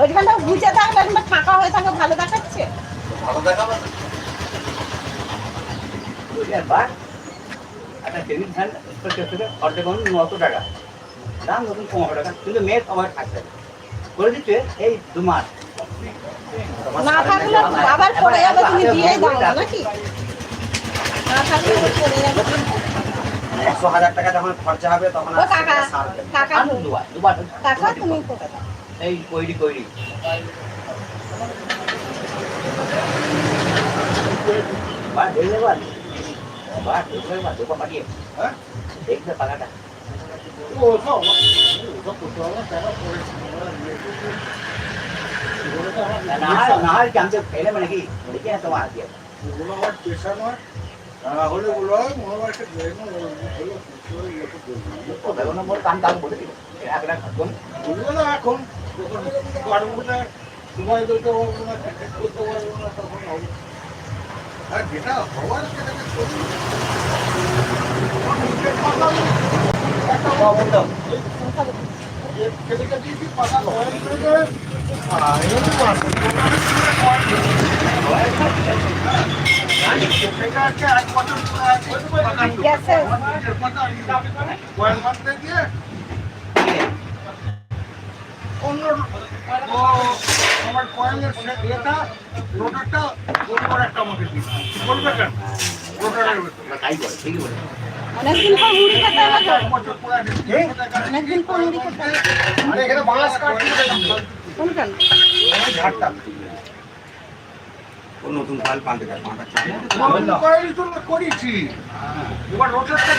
ওইখানটা গুছে থাকলে একটা ফাঁকা হয়ে থাকে ভালো দেখাচ্ছে। ভালো দেখাবে একটা টেবিল ফ্যান অর্ধেক নশো টাকা। দাম নতুন পনেরো টাকা কিন্তু মেয়ে সবাই থাকবে করে দিচ্ছে এই দু মাস। না থাকলে আবার পড়ে যাবে তুমি দিয়েই দাও নাকি? না থাকলে পড়ে যাবে। একশো হাজার টাকা যখন খরচা হবে তখন কাকা। দুবার দুবার টাকা তুমি করে দাও। এই কৈরি কৈরি বার দেখলে বার বার দেখলে বার দুবার পাঠিয়ে। হ্যাঁ? দেখবে পাকাটা না না কি মানে দেখি এখন? যখন পারব না সময় দিতে পারব না ঠিক করতে পারব না তখন হবে আর যেটা হওয়ার সেটাকে করব একটা বলতো এই দিয়েছি পাতা করে হচ্ছে এক বছর কয়েক মাস দিয়ে অন্য আমার কয়েলের এটা রোটারটা ওপর একটা আমাকে দিচ্ছে বলবে কেন? রোটারের বলে অনেকদিন পর মুড়ি খেতে হবে তো। অনেকদিন পর মুড়ি খেতে হবে। আরে এখানে কোনখান ঝাড়টা নতুন ফাইল পাল্টে দেয় তো করেছি। এবার রোটারটা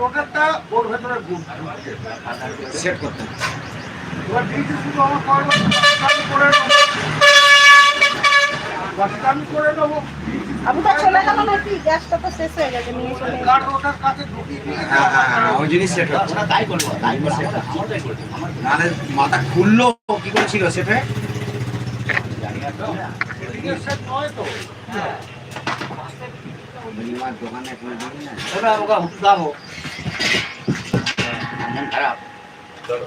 রোটারটা ওর ভেতরে সেট করতে মাথা খুললো কি করে ছিল সেটা দোকানে মন খারাপ। চলো।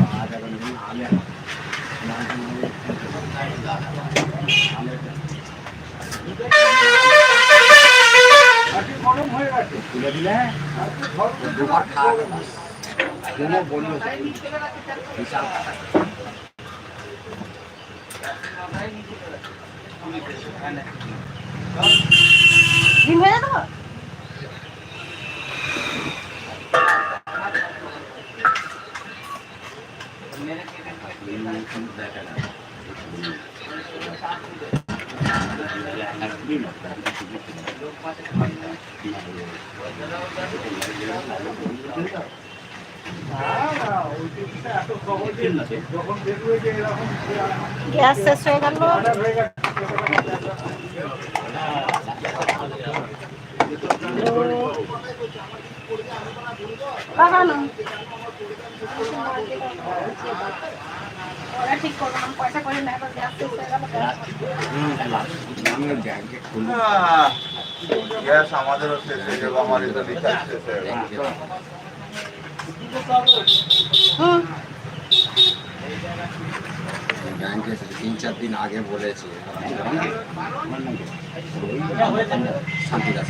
দুবার খাওয়া কোনো বলল বিশাল ডিম ভেজে দেবো না, না, ওই জিনিসটা এত সহজে যখন দেখবে যে এরকম গ্যাস শেষ হয়ে গেল order গ্যাস আমাদেরও শেষ হয়ে যাবে আমার এটা রিচার্জ শেষ হয়ে ব্যাংকে তিন চার দিন আগে বলেছে। শান্তি দাস